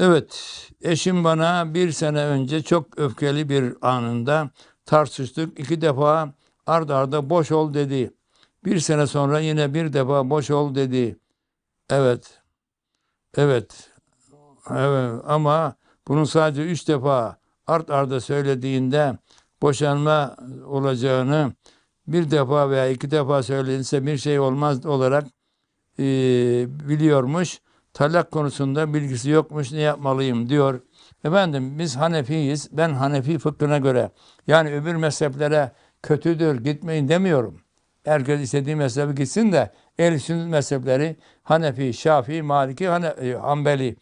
Evet, eşim bana bir sene önce çok öfkeli bir anında tartıştık. İki defa ard arda boş ol dedi. Bir sene sonra yine bir defa boş ol dedi. Evet, evet, evet ama bunun sadece üç defa art arda söylediğinde boşanma olacağını bir defa veya iki defa söylenirse bir şey olmaz olarak e, biliyormuş. Talak konusunda bilgisi yokmuş ne yapmalıyım diyor. Efendim biz Hanefiyiz. Ben Hanefi fıkhına göre yani öbür mezheplere kötüdür gitmeyin demiyorum. Herkes istediği mezhebi gitsin de ehl sünnet mezhepleri Hanefi, Şafii, Maliki, Hane, e, Hanbeli.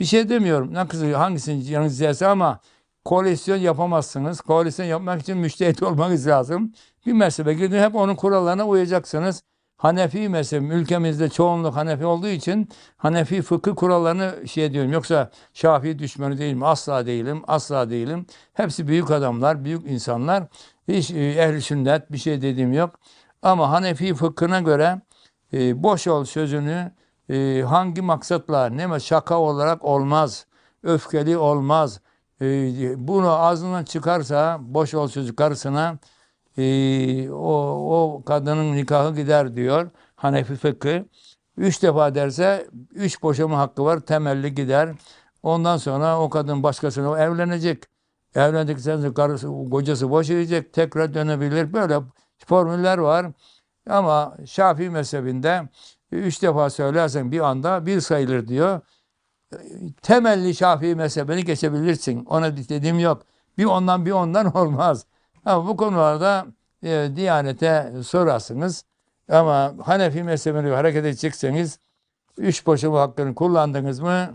Bir şey demiyorum. Ne kızı hangisini yanınızdaysa ama koalisyon yapamazsınız. Koalisyon yapmak için müştehit olmanız lazım. Bir mezhebe girdin hep onun kurallarına uyacaksınız. Hanefi mezhebi ülkemizde çoğunluk Hanefi olduğu için Hanefi fıkıh kurallarını şey diyorum. Yoksa Şafii düşmanı değilim. Asla değilim. Asla değilim. Hepsi büyük adamlar, büyük insanlar. Hiç e, ehli sünnet bir şey dediğim yok. Ama Hanefi fıkhına göre e, boş ol sözünü e, hangi maksatla ne şaka olarak olmaz. Öfkeli olmaz. E, bunu ağzından çıkarsa boş ol sözü karısına e, o, o kadının nikahı gider diyor Hanefi fıkhı. Üç defa derse üç boşama hakkı var temelli gider. Ondan sonra o kadın başkasına evlenecek. Evlendikten sonra karısı, kocası boşayacak. Tekrar dönebilir. Böyle formüller var. Ama Şafii mezhebinde üç defa söylersen bir anda bir sayılır diyor. Temelli Şafii mezhebini geçebilirsin. Ona dediğim yok. Bir ondan bir ondan olmaz. Ama bu konularda e, Diyanete sorarsınız. Ama Hanefi mezhebine hareket edecekseniz üç boşama hakkını kullandınız mı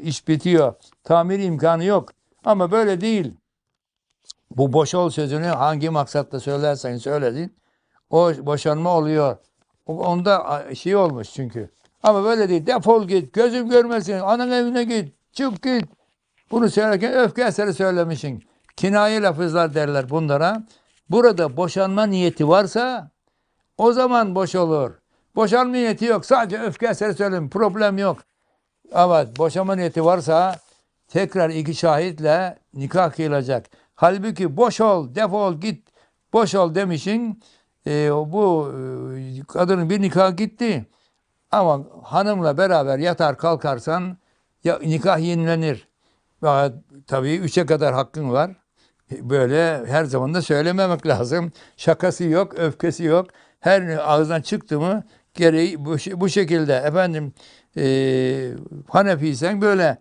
iş bitiyor. Tamir imkanı yok. Ama böyle değil. Bu boş ol sözünü hangi maksatla söylersen söyledin. O boşanma oluyor. Onda şey olmuş çünkü. Ama böyle değil. Defol git. Gözüm görmesin. Anan evine git. Çık git. Bunu söylerken öfke eseri söylemişsin. Kinaye lafızlar derler bunlara. Burada boşanma niyeti varsa o zaman boş olur. Boşanma niyeti yok. Sadece öfke söylemiş. Problem yok. Ama boşanma niyeti varsa tekrar iki şahitle nikah kıyılacak. Halbuki boş ol, defol, git, boş ol demişin. E, bu e, kadının bir nikah gitti. Ama hanımla beraber yatar kalkarsan ya, nikah yenilenir. Tabii üçe kadar hakkın var. Böyle her zaman da söylememek lazım. Şakası yok, öfkesi yok. Her ağızdan çıktı mı gereği bu, bu şekilde. Efendim e, Hanefiysen böyle.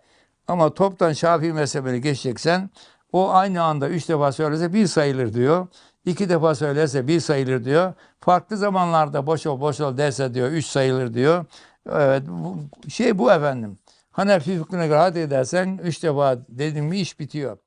Ama toptan Şafii mezhebine geçeceksen o aynı anda üç defa söylese bir sayılır diyor. İki defa söylerse bir sayılır diyor. Farklı zamanlarda boş ol boş ol derse diyor üç sayılır diyor. Evet bu, şey bu efendim. Hanefi fıkhına göre hadi edersen üç defa dedim mi iş bitiyor.